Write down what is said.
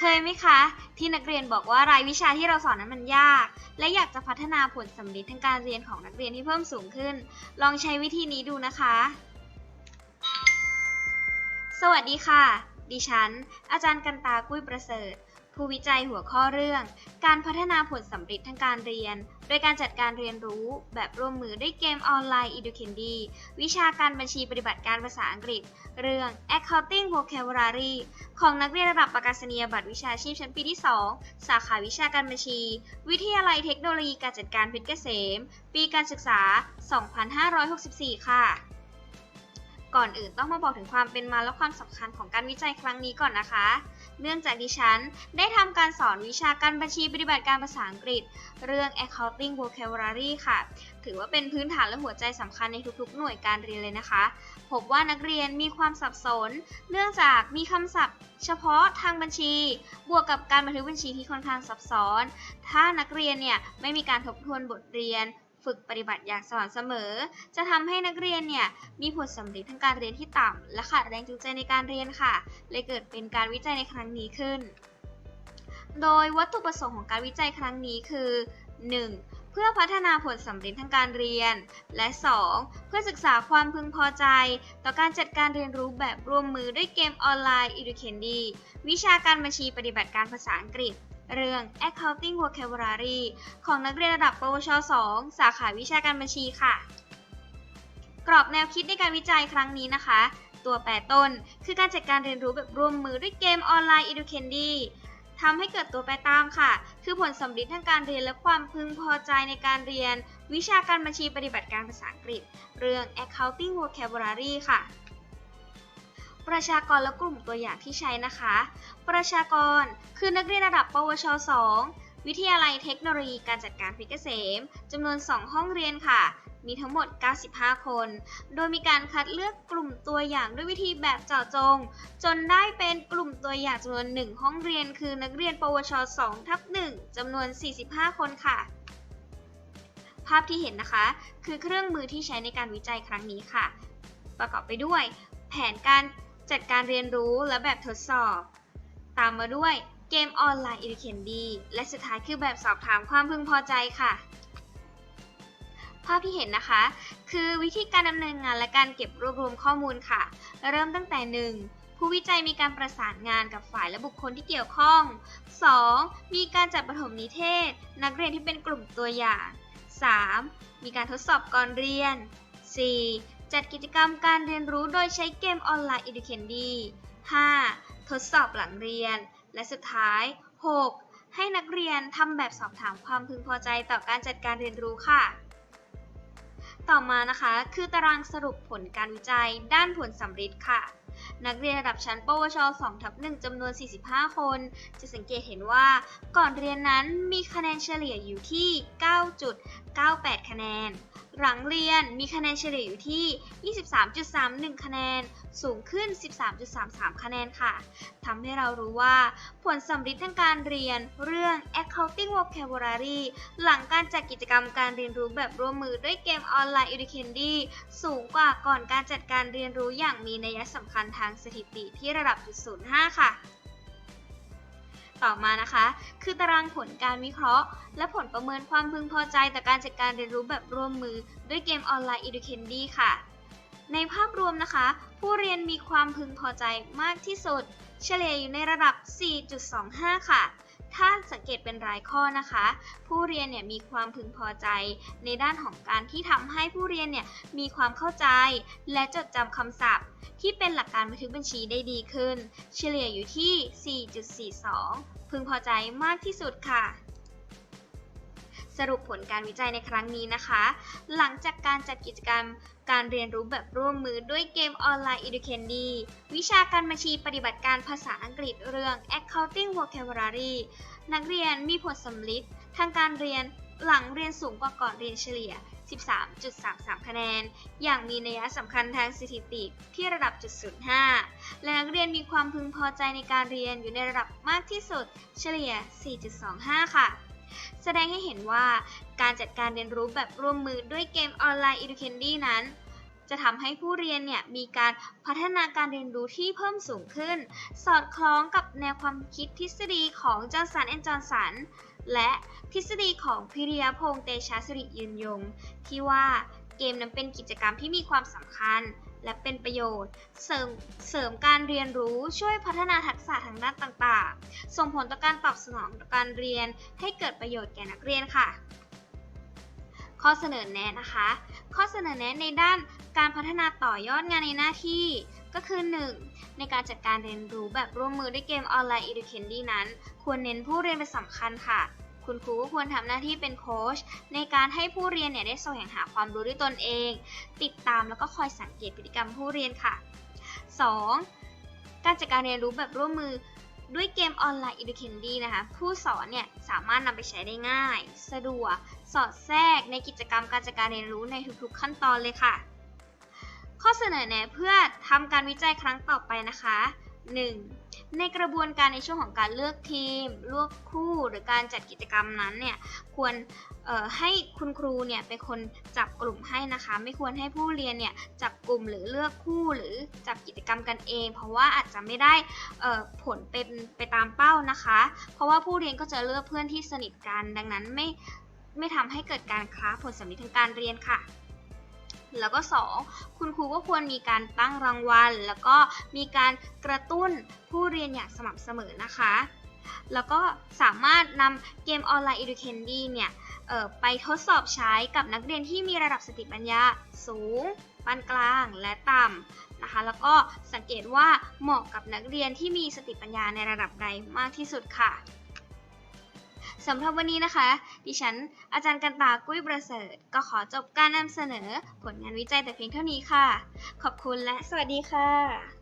เคยไหมคะ ที่นักเรียนบอกว่ารายวิชาที่เราสอนนั้นมันยาก และอยากจะพัฒนาผลสำลิดทางการเรียนของนักเรียนที่เพิ่มสูงขึ้น ลองใช้วิธีนี้ดูนะคะ สวัสดีค่ะ ดิฉัน อาจารย์กันตากุ้ยประเสริฐ ผู้วิจัยหัวข้อเรื่อง การพัฒนาผลสำลิดทางการเรียน โดยการจัดการเรียนรู้แบบร่วมมือด้วยเกมออนไลน์ Educandy วิชาการบัญชีปฏิบัติการภาษาอังกฤษ เรื่อง Accounting Vocabulary ของนักเรียนระดับประกาศนียบัตรวิชาชีพชั้นปีที่ 2 สาขาวิชาการบัญชี วิทยาลัยเทคโนโลยีการจัดการเพชรเกษม ปีการศึกษา 2564 ค่ะ ก่อนอื่นต้องมาบอกถึงความเป็นมาและความสำคัญของการวิจัยครั้งนี้ก่อนนะคะ เนื่องจากดิฉันได้ทำการสอนวิชาการบัญชีปฏิบัติการภาษาอังกฤษ เรื่อง accounting vocabulary ค่ะ ถือว่าเป็นพื้นฐานและหัวใจสำคัญในทุกๆ หน่วยการเรียนเลยนะคะ พบว่านักเรียนมีความสับสน เนื่องจากมีคำศัพท์ เฉพาะทางบัญชี บวกกับการบันทึกบัญชีที่ค่อนข้างซับซ้อน ถ้านักเรียนเนี่ยไม่มีการทบทวนบทเรียน ฝึกปฏิบัติอย่างสม่ำเสมอ จะทำให้นักเรียนเนี่ยมีผลสำเร็จทางการเรียนที่ต่ำและขาดแรงจูงใจในการเรียนค่ะ เลยเกิดเป็นการวิจัยในครั้งนี้ขึ้น โดยวัตถุประสงค์ของการวิจัยครั้งนี้คือ 1. เพื่อพัฒนาผลสำเร็จทางการเรียน และ 2. เพื่อศึกษาความพึงพอใจ ต่อการจัดการเรียนรู้แบบร่วมมือด้วยเกมออนไลน์ Educandy วิชาการบัญชีปฏิบัติการภาษาอังกฤษ เรื่อง Accounting Vocabulary ของนักเรียนระดับ ปวช 2 สาขาวิชาการบัญชีค่ะ กรอบแนวคิดในการวิจัยครั้งนี้นะคะ ตัวแปรต้นคือการจัดการเรียนรู้แบบร่วมมือด้วยเกมออนไลน์ Educandy ทำให้เกิดตัวแปรตามค่ะ คือผลสำลิดทางการเรียนและความพึงพอใจในการเรียน วิชาการบัญชีปฏิบัติการภาษาอังกฤษ เรื่อง Accounting Vocabulary ค่ะ ประชากรและกลุ่มตัวอย่างที่ใช้นะคะ ประชากรคือนักเรียนระดับ ปวช 2 วิทยาลัยเทคโนโลยีการจัดการเพชรเกษมจำนวน 2 ห้องเรียนค่ะ มีทั้งหมด 95 คน โดยมีการคัดเลือกกลุ่มตัวอย่างด้วยวิธีแบบเจาะจง จนได้เป็นกลุ่มตัวอย่างจำนวน 1 ห้องเรียน คือนักเรียน ปวช 2 ทับ 1จำนวน 45 คนค่ะ ภาพที่เห็นนะคะ คือเครื่องมือที่ใช้ในการวิจัยครั้งนี้ค่ะ ประกอบไปด้วย แผนการ จัดการเรียนรู้และแบบทดสอบ ตามมาด้วยเกมออนไลน์ Educandy และสุดท้ายคือแบบสอบถามความพึงพอใจค่ะ ภาพที่เห็นนะคะ คือวิธีการดำเนินงานและการเก็บรวบรวมข้อมูลค่ะ เริ่มตั้งแต่ 1. ผู้วิจัยมีการประสานงานกับฝ่ายและบุคคลที่เกี่ยวข้อง 2. มีการจัดประถมนิเทศ นักเรียนที่เป็นกลุ่มตัวอย่าง 3. มีการทดสอบก่อนเรียน 4. จัดกิจกรรมการเรียนรู้โดยใช้เกมออนไลน์ Educandy 5. ทดสอบหลังเรียน และสุดท้าย 6. ให้นักเรียนทำแบบสอบถามความพึงพอใจต่อการจัดการเรียนรู้ค่ะ ต่อมานะคะคือตารางสรุปผลการวิจัยด้านผลสำฤทธิ์ค่ะ นักเรียนระดับชั้นปวช2ทับ1จำนวน 45 คน จะสังเกตเห็นว่าก่อนเรียนนั้นมีคะแนนเฉลี่ยอยู่ที่ 9.98 คะแนน หลังเรียนมีคะแนนเฉลี่ยอยู่ที่ 23.31 คะแนน สูงขึ้น 13.33 คะแนนค่ะ ทำให้เรารู้ว่า ผลสำลิดทางการเรียนเรื่อง accounting vocabulary หลังการจัดกิจกรรมการเรียนรู้แบบร่วมมือด้วยเกมออนไลน์ Educandy สูงกว่าก่อนการจัดการเรียนรู้อย่างมีนัยสำคัญทางสถิติที่ระดับจุด05 ค่ะ ต่อมานะคะ คือตารางผลการวิเคราะห์ และผลประเมินความพึงพอใจต่อการจัดการเรียนรู้แบบร่วมมือ ด้วยเกมออนไลน์ Educandy ค่ะ ในภาพรวมนะคะ ผู้เรียนมีความพึงพอใจมากที่สุด เฉลี่ยอยู่ในระดับ 4.25 ค่ะ ถ้าสังเกตเป็นรายข้อนะคะ ผู้เรียนเนี่ยมีความพึงพอใจ ในด้านของการที่ทำให้ผู้เรียนเนี่ยมีความเข้าใจ และจดจำคำศัพท์ ที่เป็นหลักการบันทึกบัญชีได้ดีขึ้น เฉลี่ยอยู่ที่ 4.42 พึงพอใจมากที่สุดค่ะ สรุปผลการวิจัยในครั้งนี้นะคะ หลังจากการจัดกิจกรรมการเรียนรู้แบบร่วมมือด้วยเกมออนไลน์ Educandy วิชาการบัญชีปฏิบัติการภาษาอังกฤษเรื่อง Accounting Vocabulary นักเรียนมีผลสำลิดทางการเรียนหลังเรียนสูงกว่าก่อนเรียนเฉลี่ย 13.33 คะแนน อย่างมีนัยสำคัญทางสถิติที่ระดับจุด05 และนักเรียนมีความพึงพอใจในการเรียนอยู่ในระดับมากที่สุด เฉลี่ย 4.25 ค่ะ แสดงให้เห็นว่าการจัดการเรียนรู้แบบร่วมมือด้วยเกมออนไลน์ Educandy นั้น จะทำให้ผู้เรียนเนี่ยมีการพัฒนาการเรียนรู้ที่เพิ่มสูงขึ้น สอดคล้องกับแนวความคิดทฤษฎีของจอร์สันแอนจอร์สันและทฤษฎีของพิริยพงษ์เตชะสิริยืนยง ที่ว่าเกมนั้นเป็นกิจกรรมที่มีความสำคัญ และเป็นประโยชน์ เสริมเสริมการเรียนรู้ช่วยพัฒนาทักษะทางด้านต่างๆ ส่งผลต่อการตอบสนองต่อการเรียนให้เกิดประโยชน์แก่นักเรียนค่ะ ข้อเสนอแนะนะคะ ข้อเสนอแนะในด้านการพัฒนาต่อยอดงานในหน้าที่ก็คือ 1. ในการจัดการเรียนรู้แบบร่วมมือด้วยเกมออนไลน์ Educandy นั้น ควรเน้นผู้เรียนเป็นสำคัญค่ะ คุณครูก็ควรทำหน้าที่เป็นโค้ชในการให้ผู้เรียนเนี่ยได้แสวงหาความรู้ด้วยตนเอง ติดตามแล้วก็คอยสังเกตพฤติกรรมผู้เรียนค่ะ 2. การจัดการเรียนรู้แบบร่วมมือด้วยเกมออนไลน์ Educandy นะคะ ผู้สอนเนี่ยสามารถนำไปใช้ได้ง่าย สะดวก สอดแทรกในกิจกรรมการจัดการเรียนรู้ในทุกๆ ขั้นตอนเลยค่ะ ข้อเสนอแนะเพื่อทำการวิจัยครั้งต่อไปนะคะ 1. ในกระบวนการในช่วงของการเลือกทีมเลือกคู่หรือการจัดกิจกรรมนั้นเนี่ยควรให้คุณครูเนี่ยเป็นคนจับกลุ่มให้นะคะ ไม่ควรให้ผู้เรียนเนี่ยจับกลุ่มหรือเลือกคู่หรือจับกิจกรรมกันเอง เพราะว่าอาจจะไม่ได้ผลเป็นไปตามเป้านะคะ เพราะว่าผู้เรียนก็จะเลือกเพื่อนที่สนิทกัน ดังนั้นไม่ไม่ทำให้เกิดการค้าผลสำลิดทางการเรียนค่ะ แล้วก็ 2. คุณครูก็ควรมีการตั้งรางวัล แล้วก็มีการกระตุ้นผู้เรียนอย่างสม่ำเสมอนะคะ แล้วก็สามารถนำเกมออนไลน์ Educandy เนี่ยไปทดสอบใช้กับนักเรียนที่มีระดับสติปัญญาสูงปานกลางและต่ำนะคะ แล้วก็สังเกตว่าเหมาะกับนักเรียนที่มีสติปัญญาในระดับใดมากที่สุดค่ะ สำหรับวันนี้นะคะ ดิฉันอาจารย์กันตากุ้ยประเสริฐ ก็ขอจบการนำเสนอผลงานวิจัยแต่เพียงเท่านี้ค่ะ ขอบคุณและสวัสดีค่ะ